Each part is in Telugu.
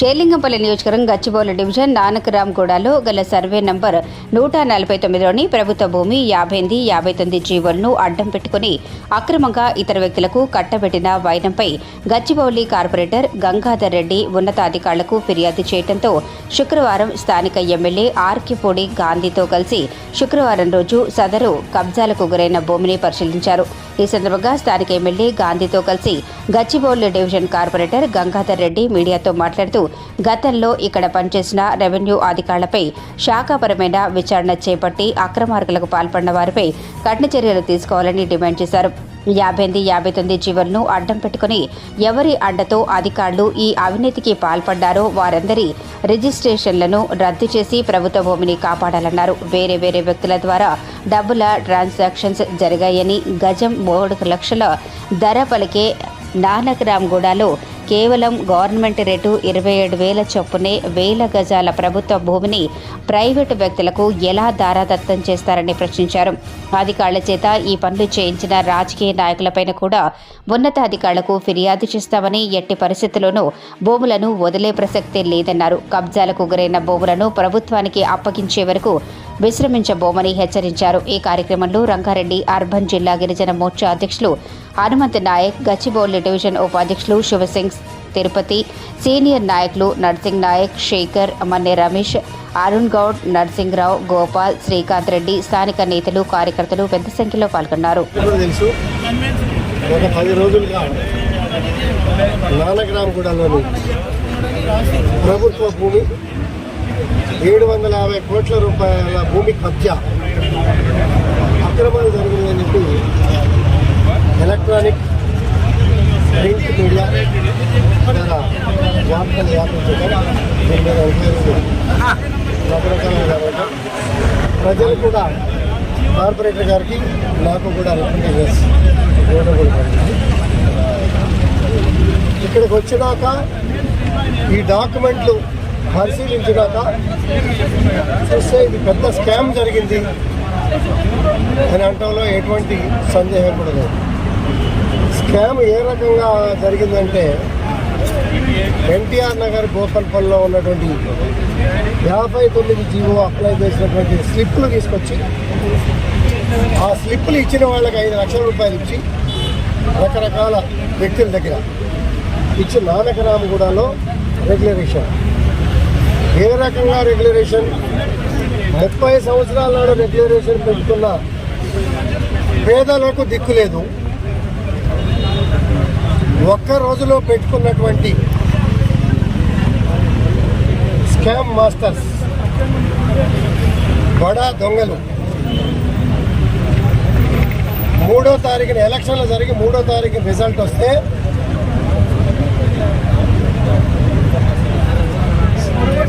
షేలింగంపల్లి నియోజకవర్గం గచ్చిబౌలి డివిజన్ నానకరామ్గూడలో గల సర్వే నంబర్ నూట నలభై తొమ్మిదిలోని ప్రభుత్వ భూమి యాభై ఎనిమిది యాభై తొమ్మిది జీవోలను అడ్డం పెట్టుకుని అక్రమంగా ఇతర వ్యక్తులకు కట్టబెట్టిన వైనంపై గచ్చిబౌలి కార్పొరేటర్ గంగాధర్ రెడ్డి ఉన్నతాధికారులకు ఫిర్యాదు చేయడంతో శుక్రవారం స్థానిక ఎమ్మెల్యే ఆర్కిపూడి గాంధీతో కలిసి శుక్రవారం రోజు సదరు కబ్జాలకు గురైన భూమిని పరిశీలించారు. ఈ సందర్భంగా స్థానిక ఎమ్మెల్యే గాంధీతో కలిసి గచ్చిబౌలి డివిజన్ కార్పొరేటర్ గంగాధర్ రెడ్డి మీడియాతో మాట్లాడుతూ గతంలో ఇక్కడ పనిచేసిన రెవెన్యూ అధికారులపై శాఖాపరమైన విచారణ చేపట్టి అక్రమార్కులకు పాల్పడిన వారిపై కఠిన చర్యలు తీసుకోవాలని డిమాండ్ చేశారు. యాభై ఎనిమిది యాభై తొమ్మిది జీవలను అడ్డం పెట్టుకుని ఎవరి అడ్డతో అధికారులు ఈ అవినీతికి పాల్పడ్డారో వారందరి రిజిస్ట్రేషన్లను రద్దు చేసి ప్రభుత్వ భూమిని కాపాడాలన్నారు. వేరే వేరే వ్యక్తుల ద్వారా డబ్బుల ట్రాన్సాక్షన్స్ జరిగాయని గజం మూడు లక్షల ధర పలికే నానకరామ్గూడలో కేవలం గవర్నమెంట్ రేటు ఇరవై ఏడు వేల చొప్పునే వేల గజాల ప్రభుత్వ భూమిని ప్రైవేటు వ్యక్తులకు ఎలా దారాదత్తం చేస్తారని ప్రశ్నించారు. అధికారుల చేత ఈ పనులు చేయించిన రాజకీయ నాయకులపైన కూడా ఉన్నతాధికారులకు ఫిర్యాదు చేస్తామని ఎట్టి పరిస్థితుల్లోనూ భూములను వదిలే ప్రసక్తే లేదన్నారు. కబ్జాలకు గురైన భూములను ప్రభుత్వానికి అప్పగించే వరకు విశ్రమించబోమని హెచ్చరించారు. ఈ కార్యక్రమంలో రంగారెడ్డి అర్బన్ జిల్లా గిరిజన మోర్చా అధ్యక్షులు హనుమంత్ నాయక్ గచ్చిబౌలి డివిజన్ ఉపాధ్యక్షులు శివసింగ్ తిరుపతి. సీనియర్ నాయకులు నర్సింగ్ నాయక్ శేఖర్ మన్నె రమేష్ అరుణ్ గౌడ్ నర్సింగ్రావు గోపాల్ శ్రీకాంత్ రెడ్డి స్థానిక నేతలు కార్యకర్తలు పెద్ద సంఖ్యలో పాల్గొన్నారు. ఒక పది రోజులుగా నానగ్రామగూడలోని ప్రభుత్వ భూమి ఏడు వందల యాభై కోట్ల రూపాయల భూమి కబ్జా అక్రమాలు జరిగిందని చెప్పి ఎలక్ట్రానిక్ ప్రింట్ మీడియా లేదా వార్తలు వ్యాపించడం దీని మీద ఉపయోగించడం రకరకాలుగా జరగడం ప్రజలు కూడా కార్పొరేటర్ గారికి నాకు కూడా రిప్రజెంటేషన్స్ ఇవ్వడం కూడా ఇక్కడికి వచ్చినాక ఈ డాక్యుమెంట్లు పరిశీలించినాక చూస్తే ఇది పెద్ద స్కామ్ జరిగింది అని అంటంలో ఎటువంటి సందేహం కూడా లేదు. స్కామ్ ఏ రకంగా జరిగిందంటే ఎన్టీఆర్ నగర్ గోపల్పల్లో ఉన్నటువంటి యాభై తొమ్మిది జీవో అప్లై చేసినటువంటి స్లిప్లు తీసుకొచ్చి ఆ స్లిప్లు ఇచ్చిన వాళ్ళకి ఐదు లక్షల రూపాయలు ఇచ్చి రకరకాల వ్యక్తుల దగ్గర ఇచ్చి నానకరామగూడలో రెగ్యులరేషన్. ఏ రకంగా రెగ్యులరేషన్? ముప్పై సంవత్సరాల నాడు రెగ్యులరేషన్ పెట్టుకున్న పేదలకు దిక్కు లేదు. ఒక్క రోజులో పెట్టుకున్నటువంటి స్కామ్ మాస్టర్స్ బడా దొంగలు. మూడో తారీఖున ఎలక్షన్లు జరిగి మూడో తారీఖు రిజల్ట్ వస్తే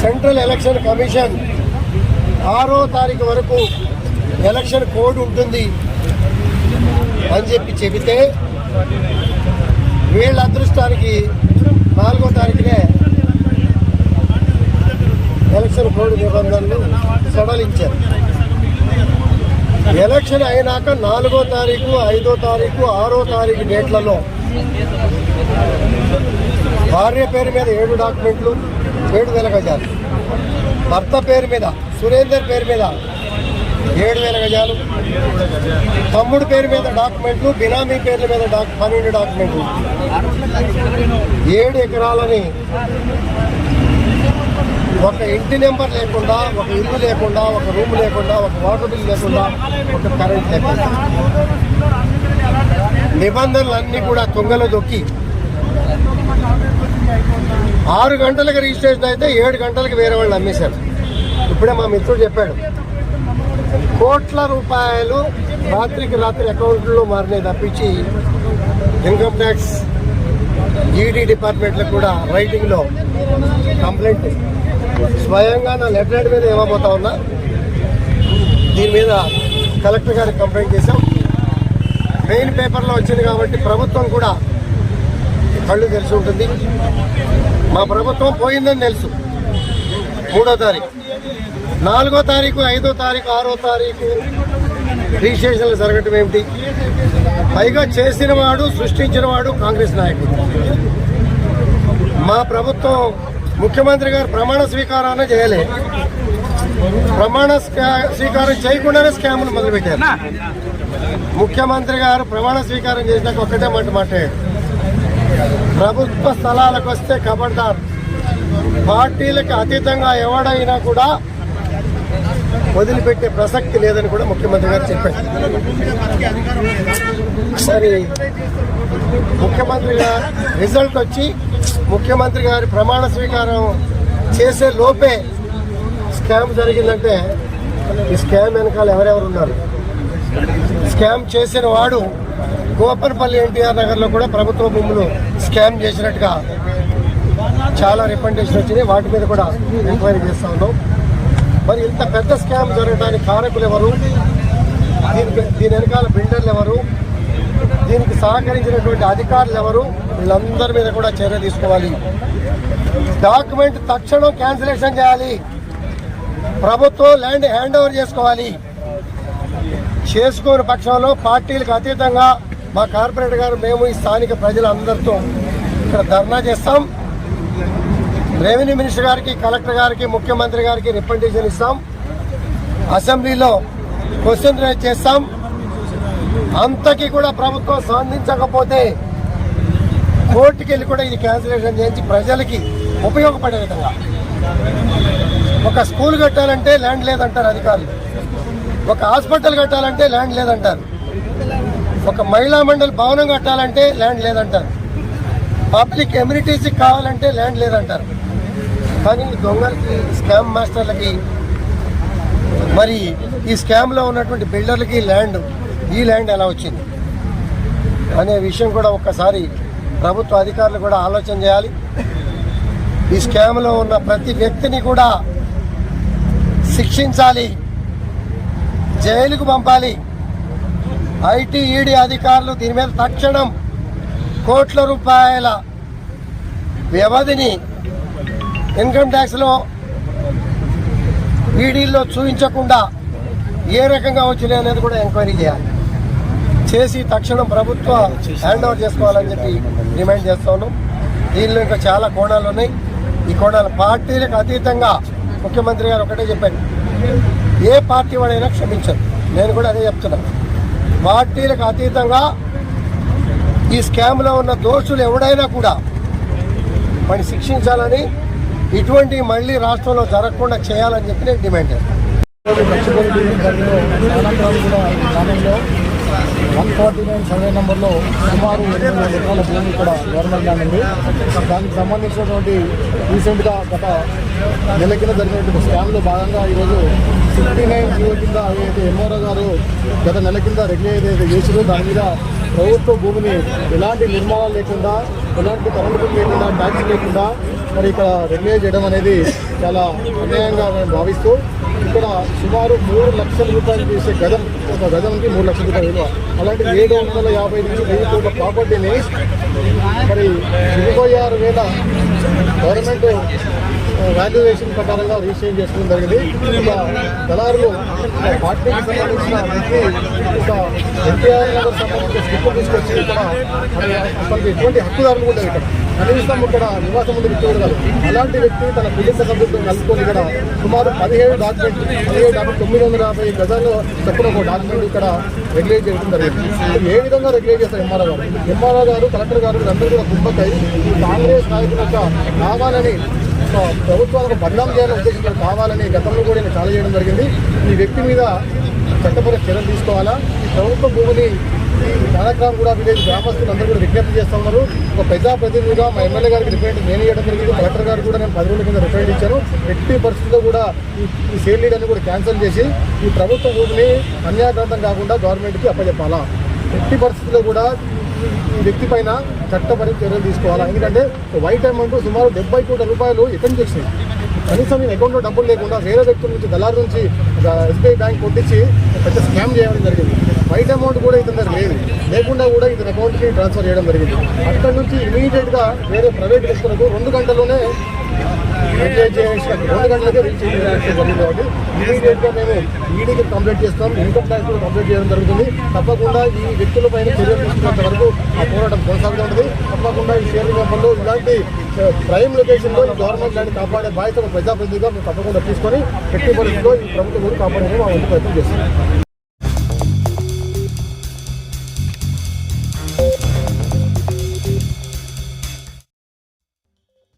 సెంట్రల్ ఎలక్షన్ కమిషన్ ఆరో తారీఖు వరకు ఎలక్షన్ కోడ్ ఉంటుంది అని చెప్పి చెబితే వీళ్ళ అదృష్టానికి నాలుగో తారీఖునే ఎలక్షన్ కోడ్ నిబంధనలు సడలించారు. ఎలక్షన్ అయినాక నాలుగో తారీఖు ఐదో తారీఖు ఆరో తారీఖు డేట్లలో భార్య పేరు మీద ఏడు డాక్యుమెంట్లు ఏడు వెలగజారు భర్త పేరు మీద సురేందర్ పేరు మీద ఏడు వేల గజాలు. తమ్ముడు పేరు మీద డాక్యుమెంట్లు బినామీ పేర్ల మీద డాక్ పన్నెండు డాక్యుమెంట్లు. ఏడు ఎకరాలని ఒక ఇంటి నెంబర్ లేకుండా ఒక ఇల్లు లేకుండా ఒక రూమ్ లేకుండా ఒక వాటర్ బిల్ లేకుండా ఒక కరెంట్ లేకుండా. నిబంధనలన్నీ కూడా తుంగలో దొక్కి ఆరు గంటలకు రిజిస్ట్రేషన్ అయితే ఏడు గంటలకు వేరే వాళ్ళు అమ్మేశారు ఇప్పుడే మా మిత్రుడు చెప్పాడు కోట్ల రూపాయలు రాత్రికి రాత్రి అకౌంట్లో మారినాయి తప్పించి ఇన్కమ్ ట్యాక్స్ ఈడీ డిపార్ట్మెంట్లకు కూడా రైటింగ్లో కంప్లైంట్. స్వయంగా నా లెటర్ మీద ఇవ్వబోతా ఉన్నా దీని మీద కలెక్టర్ గారికి కంప్లైంట్ చేశాం. మెయిన్ పేపర్లో వచ్చింది కాబట్టి ప్రభుత్వం కూడా కళ్ళు తెలిసి ఉంటుంది. మా ప్రభుత్వం పోయిందని తెలుసు. మూడో తారీఖు. నాలుగో తారీఖు ఐదో తారీఖు ఆరో తారీఖు రిజిస్ట్రేషన్లు జరగటం ఏమిటి? పైగా చేసిన వాడు సృష్టించిన వాడు కాంగ్రెస్ నాయకుడు. మా ప్రభుత్వం ముఖ్యమంత్రి గారు ప్రమాణ స్వీకారాన్ని చేయలే. ప్రమాణ స్వీకారం చేయకుండానే స్కాములు మొదలుపెట్టారు. ముఖ్యమంత్రి గారు ప్రమాణ స్వీకారం చేసినాక ఒక్కటే మాట ప్రభుత్వ స్థలాలకు వస్తే ఖబర్దార్ పార్టీలకు అతీతంగా ఎవడైనా కూడా వదిలిపెట్టే ప్రసక్తి లేదని కూడా ముఖ్యమంత్రి గారు చెప్పారు. సరే ముఖ్యమంత్రి గారు రిజల్ట్ వచ్చి ముఖ్యమంత్రి గారి ప్రమాణ స్వీకారం చేసే లోపే స్కామ్ జరిగిందంటే ఈ స్కామ్ వెనకాల ఎవరెవరు ఉన్నారు? స్కామ్ చేసిన వాడు గోపనపల్లి ఎన్టీఆర్ నగర్లో కూడా ప్రభుత్వ భూములు స్కామ్ చేసినట్టుగా చాలా రిప్రజెంటేషన్ వచ్చినాయి. వాటి మీద కూడా ఎంక్వైరీ చేస్తూ ఉన్నాం. మరి ఇంత పెద్ద స్కామ్ జరగడానికి కారకులు ఎవరు? దీనికి దీని వెనకాల బిల్డర్లు ఎవరు? దీనికి సహకరించినటువంటి అధికారులు ఎవరు? వీళ్ళందరి మీద కూడా చర్య తీసుకోవాలి. డాక్యుమెంట్ తక్షణం క్యాన్సిలేషన్ చేయాలి. ప్రభుత్వం ల్యాండ్ హ్యాండ్ ఓవర్ చేసుకోవాలి. చేసుకోని పక్షంలో పార్టీలకు అతీతంగా మా కార్పొరేటర్ గారు మేము ఈ స్థానిక ప్రజలందరితో ఇక్కడ ధర్నా చేస్తాం. రెవెన్యూ మినిస్టర్ గారికి కలెక్టర్ గారికి ముఖ్యమంత్రి గారికి రిప్రజెంటేషన్ ఇస్తాం. అసెంబ్లీలో క్వశ్చన్ రైజ్ చేస్తాం. అంతకి కూడా ప్రభుత్వం స్పందించకపోతే కోర్టుకి వెళ్ళి కూడా ఇది క్యాన్సిలేషన్ చేయించి ప్రజలకి ఉపయోగపడే విధంగా. ఒక స్కూల్ కట్టాలంటే ల్యాండ్ లేదంటారు అధికారులు. ఒక హాస్పిటల్ కట్టాలంటే ల్యాండ్ లేదంటారు. ఒక మహిళా మండలి భవనం కట్టాలంటే ల్యాండ్ లేదంటారు. పబ్లిక్ ఎమ్యూనిటీస్కి కావాలంటే ల్యాండ్ లేదంటారు. కానీ దొంగలకి స్కామ్ మాస్టర్లకి మరి ఈ స్కామ్లో ఉన్నటువంటి బిల్డర్లకి ల్యాండ్ ఈ ల్యాండ్ ఎలా వచ్చింది? అనే విషయం కూడా ఒక్కసారి ప్రభుత్వ అధికారులు కూడా ఆలోచన చేయాలి. ఈ స్కామ్లో ఉన్న ప్రతి వ్యక్తిని కూడా శిక్షించాలి. జైలుకు పంపాలి. ఐటీ ఈడీ అధికారులు దీని మీద తక్షణం కోట్ల రూపాయల వ్యవధిని ఇన్కమ్ ట్యాక్స్లో ఈడీల్లో చూపించకుండా ఏ రకంగా వచ్చినాయి అనేది కూడా ఎంక్వైరీ చేయాలి. చేసి తక్షణం ప్రభుత్వ హ్యాండ్ ఓవర్ చేసుకోవాలని చెప్పి డిమాండ్ చేస్తాను. దీనిలో ఇంకా చాలా కోణాలు ఉన్నాయి. ఈ కోణాలు పార్టీలకు అతీతంగా ముఖ్యమంత్రి గారు ఒకటే చెప్పారు. ఏ పార్టీ వాడైనా క్షమించరు. నేను కూడా అదే చెప్తున్నాను పార్టీలకు అతీతంగా ఈ స్కామ్లో ఉన్న దోషులు ఎవడైనా కూడా వాడిని శిక్షించాలని ఇటువంటి మళ్ళీ రాష్ట్రంలో జరగకుండా చేయాలని చెప్పి నేను డిమాండ్ చేస్తాను. వన్ ఫార్టీ నైన్ సర్వే నెంబర్లో సుమారు ఎనిమిది ఎకరాల భూమి ఇక్కడ గవర్నమెంట్ ల్యాండ్ ఉంది. దానికి సంబంధించినటువంటి రీసెంట్గా గత నెల కింద జరిగినటువంటి స్కామ్లో భాగంగా ఈరోజు సిక్స్టీ నైన్ జీవో కింద ఏదైతే ఎంఆర్ఓ గారు గత నెల కింద రెగ్యులర్ ఏదైతే చేసిందో దాని మీద ప్రభుత్వ భూమిని ఎలాంటి నిర్మాణాలు లేకుండా ఎలాంటి కరెంటు బిల్ లేకుండా ట్యాక్స్ లేకుండా మరి ఇక్కడ రెగ్యులర్ చేయడం అనేది చాలా అన్యాయంగా మేము భావిస్తూ ఇక్కడ సుమారు మూడు లక్షల రూపాయలు చేసే గజం ఒక గజంకి మూడు లక్షల రూపాయలు విలువ. అలాంటి ఏడు వందల యాభై నుంచి వెయ్యి కోట్ల ప్రాపర్టీని మరి ఇరవై ఆరు వేల గవర్నమెంట్ వాల్యుయేషన్ ప్రకారంగా రిజిస్ట్రేషన్ చేసుకోవడం జరిగింది. ఇక దళారులు పార్టీకి సంబంధించిన ఒక ఎన్టీఆర్ నగర్ సంబంధించిన స్లిప్ తీసుకొచ్చి ఇక్కడ అసలు ఎటువంటి హక్కుదారులు కూడా ఇక్కడ. కనీసం ఇక్కడ నివాసం ఉండే వ్యక్తి కూడా కాదు. అలాంటి వ్యక్తి తన కుటుంబ సభ్యులతో కలుపుకొని ఇక్కడ సుమారు పదిహేడు డాక్యుమెంట్ పదిహేడు డాక్యుమెంట్ తొమ్మిది వందల యాభై గజాలు చొప్పున ఒక డాక్యుమెంట్ ఇక్కడ రెగ్యులేట్ చేయడం జరిగింది. ఏ విధంగా రెగ్యులేట్ చేస్తారు ఎంఆర్ఓ గారు? ఎంఆర్ఓ గారు కలెక్టర్ గారు వీరందరూ కూడా కుమ్మక్కై కాంగ్రెస్ నాయకుల యొక్క కావాలని ఒక ప్రభుత్వాలకు బదనాం చేయాలని ఉద్దేశించడం కావాలని గతంలో కూడా నేను చాలా చేయడం జరిగింది. ఈ వ్యక్తి మీద చట్టపర చర్యలు తీసుకోవాలా? ఈ ప్రభుత్వ భూమిని కాలక్రమం కూడా విలేజ్ గ్రామస్తులు అందరూ కూడా విజ్ఞప్తి చేస్తూ ఉన్నారు. ఒక ప్రజాప్రతినిధిగా మా ఎమ్మెల్యే గారికి రిప్రజెంట్ నేను ఇవ్వడం జరిగింది. కలెక్టర్ గారు కూడా నేను పది రోజుల కింద రిప్రజెంట్ ఇచ్చాను. ఎట్టి పరిస్థితుల్లో కూడా ఈ ఈ సేల్ లీడర్ని కూడా క్యాన్సిల్ చేసి ఈ ప్రభుత్వ భూమిని అన్యాయగ్రంథం కాకుండా గవర్నమెంట్కి అప్పచెప్పాలా ఎట్టి పరిస్థితుల్లో కూడా ఈ వ్యక్తి పైన చట్టపరి చర్యలు తీసుకోవాలా? ఎందుకంటే వైట్ అమౌంట్ సుమారు డెబ్బై కోట్ల రూపాయలు ఎక్కడి నుంచి వచ్చినాయి? కనీసం నేను అకౌంట్లో డబ్బులు లేకుండా వేరే వ్యక్తుల నుంచి దళారు నుంచి ఎస్బీఐ బ్యాంక్ కొట్టించి పెద్ద స్కామ్ చేయడం జరిగింది. బయట అమౌంట్ కూడా ఇతని దగ్గర లేదు. లేకుండా కూడా ఇతని అకౌంట్కి ట్రాన్స్ఫర్ చేయడం జరిగింది. అక్కడి నుంచి ఇమీడియట్గా వేరే ప్రైవేట్ వ్యక్తులకు రెండు గంటల్లోనే రిలీజ్ రెండు గంటలకే రీచ్ జరిగింది కాబట్టి ఇమీడియట్గా మేము ఈడీకి కంప్లైంట్ చేస్తాం ఇన్కమ్ ట్యాక్స్ కూడా కంప్లైంట్ చేయడం జరుగుతుంది తప్పకుండా ఈ వ్యక్తుల పైన చర్యలు తీసుకున్నంత వరకు ఆ పోరాటం కొనసాగుతూ ఉంటుంది తప్పకుండా ఈ షేరింగ్ వ్యాపారంలో ఇలాంటి ప్రైమ్ లొకేషన్లో ఈ గవర్నమెంట్ ల్యాండ్ కాపాడే బాధ్యత ప్రజాప్రతినిధిగా మేము తప్పకుండా తీసుకొని ఎట్టి ఈ ప్రభుత్వం కూడా మా వంతు ప్రయత్నం చేస్తున్నాం